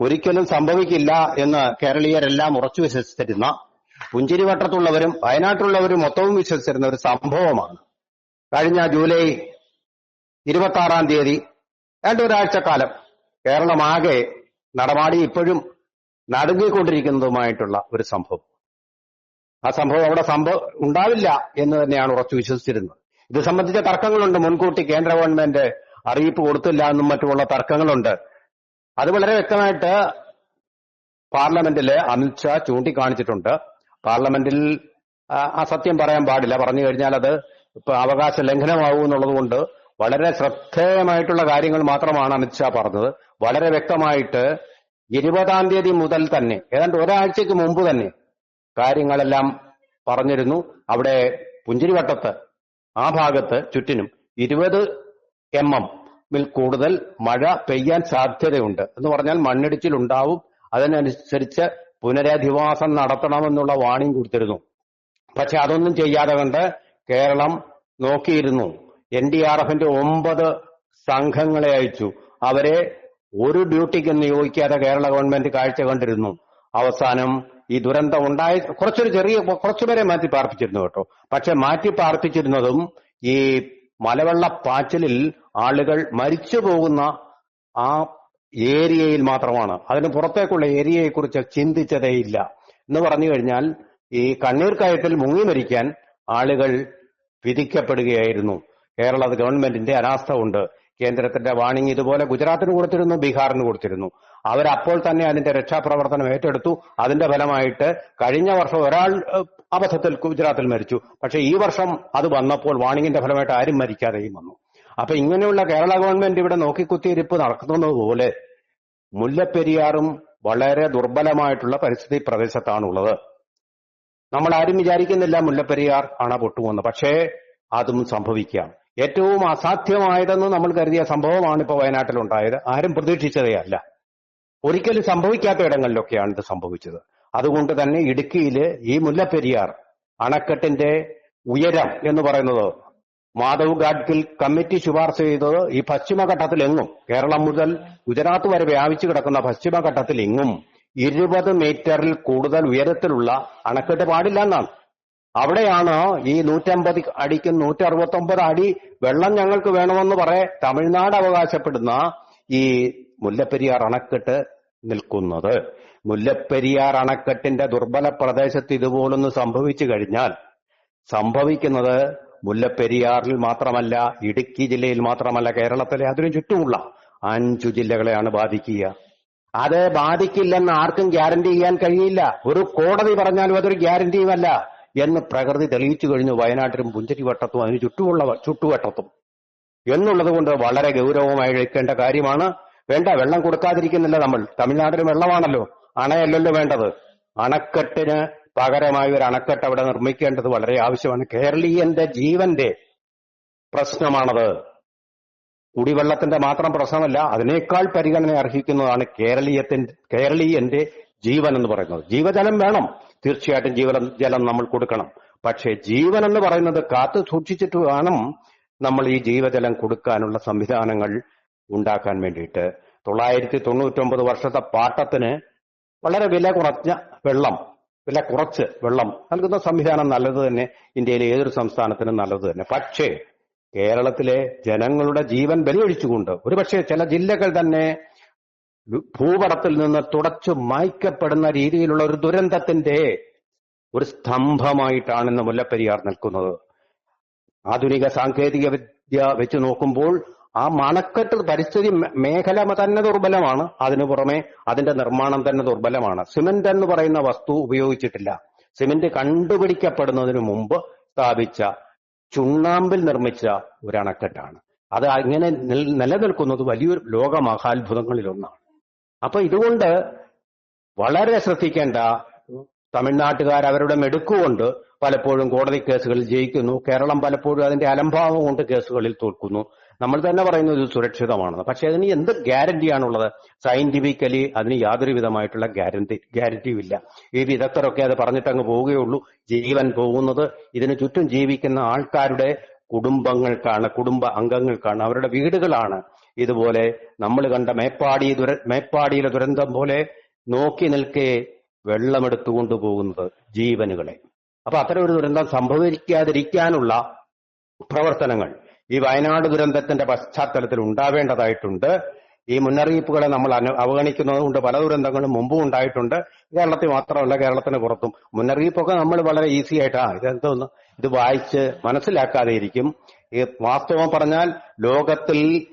ഒരിക്കലും സംഭവിക്കില്ല എന്ന് കേരളീയരെല്ലാം ഉറച്ചു വിശ്വസിച്ചിരുന്ന പുഞ്ചിരി വട്ടത്തുള്ളവരും വയനാട്ടിലുള്ളവരും മൊത്തവും വിശ്വസിച്ചിരുന്ന ഒരു സംഭവമാണ്. കഴിഞ്ഞ ജൂലൈ ഇരുപത്തി ആറാം തീയതി രണ്ടൊരാഴ്ചക്കാലം കേരളമാകെ നടമാടി ഇപ്പോഴും നടുങ്ങിക്കൊണ്ടിരിക്കുന്നതുമായിട്ടുള്ള ഒരു സംഭവം. ആ സംഭവം അവിടെ സംഭവം ഉണ്ടാവില്ല എന്ന് തന്നെയാണ് ഉറച്ചു വിശ്വസിച്ചിരുന്നത്. ഇത് സംബന്ധിച്ച തർക്കങ്ങളുണ്ട്. മുൻകൂട്ടി കേന്ദ്ര ഗവൺമെന്റ് അറിയിപ്പ് കൊടുത്തില്ല എന്നും മറ്റുമുള്ള തർക്കങ്ങളുണ്ട്. അത് വളരെ വ്യക്തമായിട്ട് പാർലമെന്റിൽ അമിത്ഷാ ചൂണ്ടിക്കാണിച്ചിട്ടുണ്ട്. പാർലമെന്റിൽ അസത്യം പറയാൻ പാടില്ല. പറഞ്ഞു കഴിഞ്ഞാൽ അത് ഇപ്പൊ അവകാശ ലംഘനമാകും എന്നുള്ളതുകൊണ്ട് വളരെ ശ്രദ്ധേയമായിട്ടുള്ള കാര്യങ്ങൾ മാത്രമാണ് അമിത്ഷാ പറഞ്ഞത്. വളരെ വ്യക്തമായിട്ട് ഇരുപതാം തീയതി മുതൽ തന്നെ ഏതാണ്ട് ഒരാഴ്ചക്ക് മുമ്പ് തന്നെ കാര്യങ്ങളെല്ലാം പറഞ്ഞിരുന്നു. അവിടെ പുഞ്ചിരിവട്ടത്ത് ആ ഭാഗത്ത് ചുറ്റിനും ഇരുപത് എം എം എമ്മിൽ കൂടുതൽ മഴ പെയ്യാൻ സാധ്യതയുണ്ട്. എന്ന് പറഞ്ഞാൽ മണ്ണിടിച്ചിൽ ഉണ്ടാവും അതിനനുസരിച്ച് പുനരധിവാസം നടത്തണമെന്നുള്ള വാണിംഗ് കൊടുത്തിരുന്നു. പക്ഷെ അതൊന്നും ചെയ്യാതെ കണ്ട് കേരളം നോക്കിയിരുന്നു. എൻ ഡി ആർ എഫിന്റെ ഒമ്പത് സംഘങ്ങളെ അയച്ചു. അവരെ ഒരു ഡ്യൂട്ടിക്ക് നിയോഗിക്കാതെ കേരള ഗവൺമെന്റ് കാഴ്ച കണ്ടിരുന്നു. അവസാനം ഈ ദുരന്തം ഉണ്ടായ. കുറച്ചൊരു ചെറിയ കുറച്ചുപേരെ മാറ്റി പാർപ്പിച്ചിരുന്നു കേട്ടോ. പക്ഷെ മാറ്റി പാർപ്പിച്ചിരുന്നതും ഈ മലവെള്ളപ്പാച്ചിലിൽ ആളുകൾ മരിച്ചു പോകുന്ന ആ ഏരിയയിൽ മാത്രമാണ്. അതിന് പുറത്തേക്കുള്ള ഏരിയയെ കുറിച്ച് ചിന്തിച്ചതേയില്ല എന്ന് പറഞ്ഞു കഴിഞ്ഞാൽ ഈ കണ്ണീർ കയത്തിൽ മുങ്ങി മരിക്കാൻ ആളുകൾ വിധിക്കപ്പെടുകയായിരുന്നു. കേരള ഗവൺമെന്റിന്റെ അനാസ്ഥ ഉണ്ട്. കേന്ദ്രത്തിന്റെ വാണിംഗ് ഇതുപോലെ ഗുജറാത്തിന് കൊടുത്തിരുന്നു ബീഹാറിന് കൊടുത്തിരുന്നു. അവരപ്പോൾ തന്നെ അതിന്റെ രക്ഷാപ്രവർത്തനം ഏറ്റെടുത്തു. അതിന്റെ ഫലമായിട്ട് കഴിഞ്ഞ വർഷം ഒരാൾ അബദ്ധത്തിൽ ഗുജറാത്തിൽ മരിച്ചു. പക്ഷെ ഈ വർഷം അത് വന്നപ്പോൾ വാണിംഗിന്റെ ഫലമായിട്ട് ആരും മരിക്കാതെയും വന്നു. അപ്പൊ ഇങ്ങനെയുള്ള കേരള ഗവൺമെന്റ് ഇവിടെ നോക്കിക്കുത്തിയിരിപ്പ് നടക്കുന്നത് പോലെ മുല്ലപ്പെരിയാറും വളരെ ദുർബലമായിട്ടുള്ള പരിസ്ഥിതി പ്രദേശത്താണുള്ളത്. നമ്മൾ ആരും വിചാരിക്കുന്നില്ല മുല്ലപ്പെരിയാർ അണ പൊട്ടുമെന്ന്. പക്ഷേ അതും സംഭവിക്കാം. ഏറ്റവും അസാധ്യമായതെന്ന് നമ്മൾ കരുതിയ സംഭവമാണ് ഇപ്പോൾ വയനാട്ടിലുണ്ടായത്. ആരും പ്രതീക്ഷിച്ചതേ അല്ല. ഒരിക്കലും സംഭവിക്കാത്ത ഇടങ്ങളിലൊക്കെയാണ് ഇത് സംഭവിച്ചത്. അതുകൊണ്ട് തന്നെ ഇടുക്കിയിൽ ഈ മുല്ലപ്പെരിയാർ അണക്കെട്ടിന്റെ ഉയരം എന്ന് പറയുന്നത് മാധവ് ഗാഡ്ഗിൽ കമ്മിറ്റി ശുപാർശ ചെയ്തത് ഈ പശ്ചിമഘട്ടത്തിൽ എങ്ങും കേരളം മുതൽ ഗുജറാത്ത് വരെ വ്യാപിച്ചു കിടക്കുന്ന പശ്ചിമഘട്ടത്തിൽ എങ്ങും ഇരുപത് മീറ്ററിൽ കൂടുതൽ ഉയരത്തിലുള്ള അണക്കെട്ട് പാടില്ല എന്നാണ്. അവിടെയാണ് ഈ നൂറ്റമ്പത് അടിക്കും നൂറ്റി അറുപത്തൊമ്പത് അടി വെള്ളം ഞങ്ങൾക്ക് വേണമെന്ന് പറയെ തമിഴ്നാട് അവകാശപ്പെടുന്ന ഈ മുല്ലപ്പെരിയാർ അണക്കെട്ട് നിൽക്കുന്നത്. മുല്ലപ്പെരിയാർ അണക്കെട്ടിന്റെ ദുർബല പ്രദേശത്ത് ഇതുപോലൊന്ന് സംഭവിച്ചു കഴിഞ്ഞാൽ സംഭവിക്കുന്നത് മുല്ലപ്പെരിയാറിൽ മാത്രമല്ല ഇടുക്കി ജില്ലയിൽ മാത്രമല്ല കേരളത്തിലെ അതിനു ചുറ്റുമുള്ള അഞ്ചു ജില്ലകളെയാണ് ബാധിക്കുക. അത് ബാധിക്കില്ലെന്ന് ആർക്കും ഗ്യാരണ്ടി ചെയ്യാൻ കഴിയില്ല. ഒരു കോടതി പറഞ്ഞാലും അതൊരു ഗ്യാരണ്ടിയുമല്ല. എന്ന് പ്രകൃതി തെളിയിച്ചു കഴിഞ്ഞു വയനാട്ടിലും പുഞ്ചരിവട്ടത്തും അതിന് ചുറ്റുമുള്ള ചുറ്റുവട്ടത്തും എന്നുള്ളത് കൊണ്ട് വളരെ ഗൗരവമായി എടുക്കേണ്ട കാര്യമാണ്. വേണ്ട വെള്ളം കൊടുക്കാതിരിക്കുന്നില്ല നമ്മൾ. തമിഴ്നാട്ടിലും വെള്ളമാണല്ലോ. അണയല്ലല്ലോ വേണ്ടത്. അണക്കെട്ടിന് പകരമായി ഒരു അണക്കെട്ട് അവിടെ നിർമ്മിക്കേണ്ടത് വളരെ ആവശ്യമാണ്. കേരളീയന്റെ ജീവന്റെ പ്രശ്നമാണത്. കുടിവെള്ളത്തിന്റെ മാത്രം പ്രശ്നമല്ല അതിനേക്കാൾ പരിഗണന അർഹിക്കുന്നതാണ് കേരളീയത്തിന്റെ കേരളീയന്റെ ജീവൻ എന്ന് പറയുന്നത്. ജീവജലം വേണം. തീർച്ചയായിട്ടും ജീവന ജലം നമ്മൾ കൊടുക്കണം. പക്ഷേ ജീവൻ എന്ന് പറയുന്നത് കാത്തു സൂക്ഷിച്ചിട്ട് വേണം നമ്മൾ ഈ ജീവജലം കൊടുക്കാനുള്ള സംവിധാനങ്ങൾ ഉണ്ടാക്കാൻ വേണ്ടിയിട്ട്. തൊള്ളായിരത്തി തൊണ്ണൂറ്റൊമ്പത് വർഷത്തെ പാട്ടത്തിന് വളരെ വില കുറഞ്ഞ വെള്ളം വില കുറച്ച് വെള്ളം നൽകുന്ന സംവിധാനം നല്ലത് തന്നെ ഇന്ത്യയിലെ ഏതൊരു സംസ്ഥാനത്തിനും നല്ലത് തന്നെ. പക്ഷേ കേരളത്തിലെ ജനങ്ങളുടെ ജീവൻ ബലിയൊഴിച്ചുകൊണ്ട് ഒരുപക്ഷെ ചില ജില്ലകൾ തന്നെ ഭൂപടത്തിൽ നിന്ന് തുടച്ചു മായ്ക്കപ്പെടുന്ന രീതിയിലുള്ള ഒരു ദുരന്തത്തിന്റെ ഒരു സ്തംഭമായിട്ടാണ് ഇന്ന് മുല്ലപ്പെരിയാർ നിൽക്കുന്നത്. ആധുനിക സാങ്കേതിക വിദ്യ വെച്ച് നോക്കുമ്പോൾ ആ മണക്കെട്ട് പരിസ്ഥിതി മേഖല തന്നെ ദുർബലമാണ്. അതിനു പുറമെ അതിന്റെ നിർമ്മാണം തന്നെ ദുർബലമാണ്. സിമന്റ് എന്ന് പറയുന്ന വസ്തു ഉപയോഗിച്ചിട്ടില്ല. സിമന്റ് കണ്ടുപിടിക്കപ്പെടുന്നതിന് മുമ്പ് സ്ഥാപിച്ച ചുണ്ണാമ്പിൽ നിർമ്മിച്ച ഒരു അണക്കെട്ടാണ്. അത് അങ്ങനെ നിൽ- നിലനിൽക്കുന്നത് വലിയൊരു ലോക മഹാത്ഭുതങ്ങളിലൊന്നാണ് അപ്പൊ ഇതുകൊണ്ട് വളരെ ശ്രദ്ധിക്കേണ്ട തമിഴ്നാട്ടുകാർ അവരുടെ മെടുക്കുകൊണ്ട് പലപ്പോഴും കോടതി കേസുകളിൽ ജയിക്കുന്നു. കേരളം പലപ്പോഴും അതിന്റെ അലംഭാവം കൊണ്ട് കേസുകളിൽ തോൽക്കുന്നു. നമ്മൾ തന്നെ പറയുന്നത് ഇത് സുരക്ഷിതമാണെന്ന്. പക്ഷെ അതിന് എന്ത് ഗ്യാരണ്ടിയാണുള്ളത് സയന്റിഫിക്കലി അതിന് യാതൊരു വിധമായിട്ടുള്ള ഗ്യാരണ്ടി ഗ്യാരണ്ടിയും ഇല്ല. ഈ വിദഗ്ധരൊക്കെ അത് പറഞ്ഞിട്ടങ്ങ് പോവുകയുള്ളൂ. ജീവൻ പോകുന്നത് ഇതിന് ചുറ്റും ജീവിക്കുന്ന ആൾക്കാരുടെ കുടുംബങ്ങൾക്കാണ് കുടുംബ അംഗങ്ങൾക്കാണ് അവരുടെ വീടുകളാണ്. ഇതുപോലെ നമ്മൾ കണ്ട മേപ്പാടി ദുര മേപ്പാടിയിലെ ദുരന്തം പോലെ നോക്കി നിൽക്കേ വെള്ളമെടുത്തുകൊണ്ടു പോകുന്നത് ജീവനുകളെ. അപ്പൊ അത്തരം ഒരു ദുരന്തം സംഭവിക്കാതിരിക്കാനുള്ള പ്രവർത്തനങ്ങൾ ഈ വയനാട് ദുരന്തത്തിന്റെ പശ്ചാത്തലത്തിൽ ഉണ്ടാവേണ്ടതായിട്ടുണ്ട്. ഈ മുന്നറിയിപ്പുകളെ നമ്മൾ അവഗണിക്കുന്നത് കൊണ്ട് പല ദുരന്തങ്ങളും മുമ്പും ഉണ്ടായിട്ടുണ്ട്. കേരളത്തിൽ മാത്രമല്ല കേരളത്തിന് പുറത്തും. മുന്നറിയിപ്പൊക്കെ നമ്മൾ വളരെ ഈസി ആയിട്ടാണ് ഇതെന്തോന്ന്? ഇത് വായിച്ച് മനസ്സിലാക്കാതെ ഇരിക്കും ഈ വാസ്തവം പറഞ്ഞാൽ ലോകത്തിൽ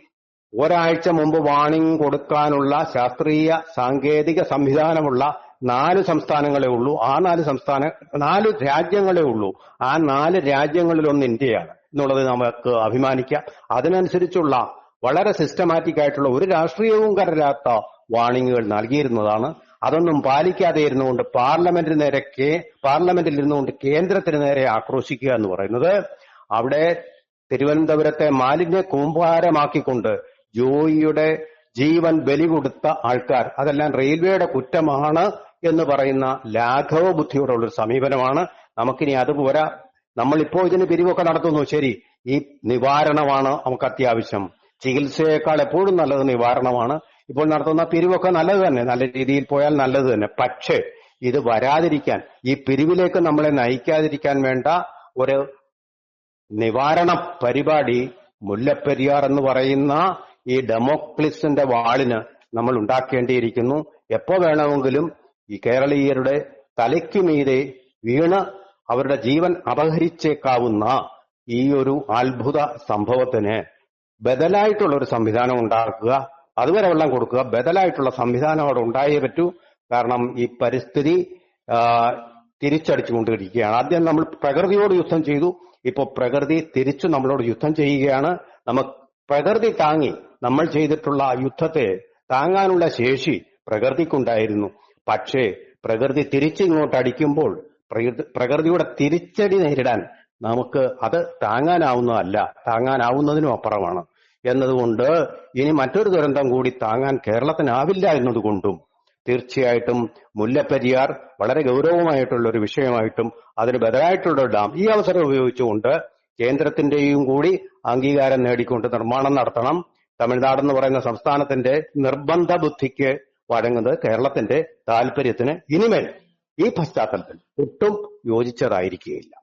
ഒരാഴ്ച മുമ്പ് വാണിംഗ് കൊടുക്കാനുള്ള ശാസ്ത്രീയ സാങ്കേതിക സംവിധാനമുള്ള നാല് സംസ്ഥാനങ്ങളെ ഉള്ളൂ. ആ നാല് സംസ്ഥാന നാല് രാജ്യങ്ങളെ ഉള്ളൂ. ആ നാല് രാജ്യങ്ങളിലൊന്ന് ഇന്ത്യയാണ്. എന്നുള്ളത് നമുക്ക് അഭിമാനിക്കാം. അതിനനുസരിച്ചുള്ള വളരെ സിസ്റ്റമാറ്റിക് ആയിട്ടുള്ള ഒരു രാഷ്ട്രീയവും കരരാത്ത വാണിംഗുകൾ നൽകിയിരുന്നതാണ്. അതൊന്നും പാലിക്കാതെ ഇരുന്നുകൊണ്ട് പാർലമെന്റിന് നേരെ പാർലമെന്റിൽ ഇരുന്നുകൊണ്ട് കേന്ദ്രത്തിന് നേരെ ആക്രോശിക്കുക എന്ന് പറയുന്നത് അവിടെ തിരുവനന്തപുരത്തെ മാലിന്യ കൂമ്പാരമാക്കിക്കൊണ്ട് ജോയിയുടെ ജീവൻ ബലി കൊടുത്ത ആൾക്കാർ. അതെല്ലാം റെയിൽവേയുടെ കുറ്റമാണ് എന്ന് പറയുന്ന ലാഘവ ബുദ്ധിയോടുള്ള ഒരു സമീപനമാണ്. നമുക്കിനി അത് പോരാ. നമ്മളിപ്പോ ഇതിന് പിരിവൊക്കെ നടത്തുന്നു. ശരി ഈ നിവാരണമാണ് നമുക്ക് അത്യാവശ്യം. ചികിത്സയേക്കാൾ എപ്പോഴും നല്ലത് നിവാരണമാണ്. ഇപ്പോൾ നടത്തുന്ന പിരിവൊക്കെ നല്ലത് തന്നെ. നല്ല രീതിയിൽ പോയാൽ നല്ലത് തന്നെ. പക്ഷേ ഇത് വരാതിരിക്കാൻ ഈ പിരിവിലേക്ക് നമ്മളെ നയിക്കാതിരിക്കാൻ വേണ്ട ഒരു നിവാരണ പരിപാടി മുല്ലപ്പെരിയാർ എന്ന് പറയുന്ന ഈ ഡെമോക്ലിസിന്റെ വാളിന് നമ്മൾ ഉണ്ടാക്കേണ്ടിയിരിക്കുന്നു. എപ്പോ വേണമെങ്കിലും ഈ കേരളീയരുടെ തലയ്ക്ക് മീതെ വീണ് അവരുടെ ജീവൻ അപഹരിച്ചേക്കാവുന്ന ഈ ഒരു അത്ഭുത സംഭവത്തിന് ബദലായിട്ടുള്ള ഒരു സംവിധാനം ഉണ്ടാക്കുക. അതുവരെ വെള്ളം കൊടുക്കുക. ബദലായിട്ടുള്ള സംവിധാനം അവിടെ ഉണ്ടായേ പറ്റൂ. കാരണം ഈ പരിസ്ഥിതി തിരിച്ചടിച്ചുകൊണ്ടിരിക്കുകയാണ് ആദ്യം നമ്മൾ പ്രകൃതിയോട് യുദ്ധം ചെയ്തു. ഇപ്പോൾ പ്രകൃതി തിരിച്ചു നമ്മളോട് യുദ്ധം ചെയ്യുകയാണ്. നമുക്ക് പ്രകൃതി താങ്ങി നമ്മൾ ചെയ്തിട്ടുള്ള ആ യുദ്ധത്തെ താങ്ങാനുള്ള ശേഷി പ്രകൃതിക്കുണ്ടായിരുന്നു. പക്ഷേ പ്രകൃതി തിരിച്ചിങ്ങോട്ട് അടിക്കുമ്പോൾ പ്രകൃതി- പ്രകൃതിയുടെ തിരിച്ചടി നേരിടാൻ നമുക്ക് അത് താങ്ങാനാവുന്നതല്ല താങ്ങാനാവുന്നതിനും അപ്പുറമാണ്. എന്നതുകൊണ്ട് ഇനി മറ്റൊരു ദുരന്തം കൂടി താങ്ങാൻ കേരളത്തിനാവില്ല എന്നതുകൊണ്ടും തീർച്ചയായിട്ടും മുല്ലപ്പെരിയാർ വളരെ ഗൗരവമായിട്ടുള്ള ഒരു വിഷയമായിട്ടും അതിന് ബദലായിട്ടുള്ള ഡാം ഈ അവസരം ഉപയോഗിച്ചുകൊണ്ട് കേന്ദ്രത്തിന്റെയും കൂടി അംഗീകാരം നേടിക്കൊണ്ട് നിർമ്മാണം നടത്തണം. തമിഴ്നാടെന്ന് പറയുന്ന സംസ്ഥാനത്തിന്റെ നിർബന്ധ ബുദ്ധിക്ക് വഴങ്ങുന്നത് കേരളത്തിന്റെ താല്പര്യത്തിന് ഇനിമേൽ ഈ പശ്ചാത്തലത്തിൽ ഒട്ടും യോജിച്ചതായിരിക്കുകയില്ല.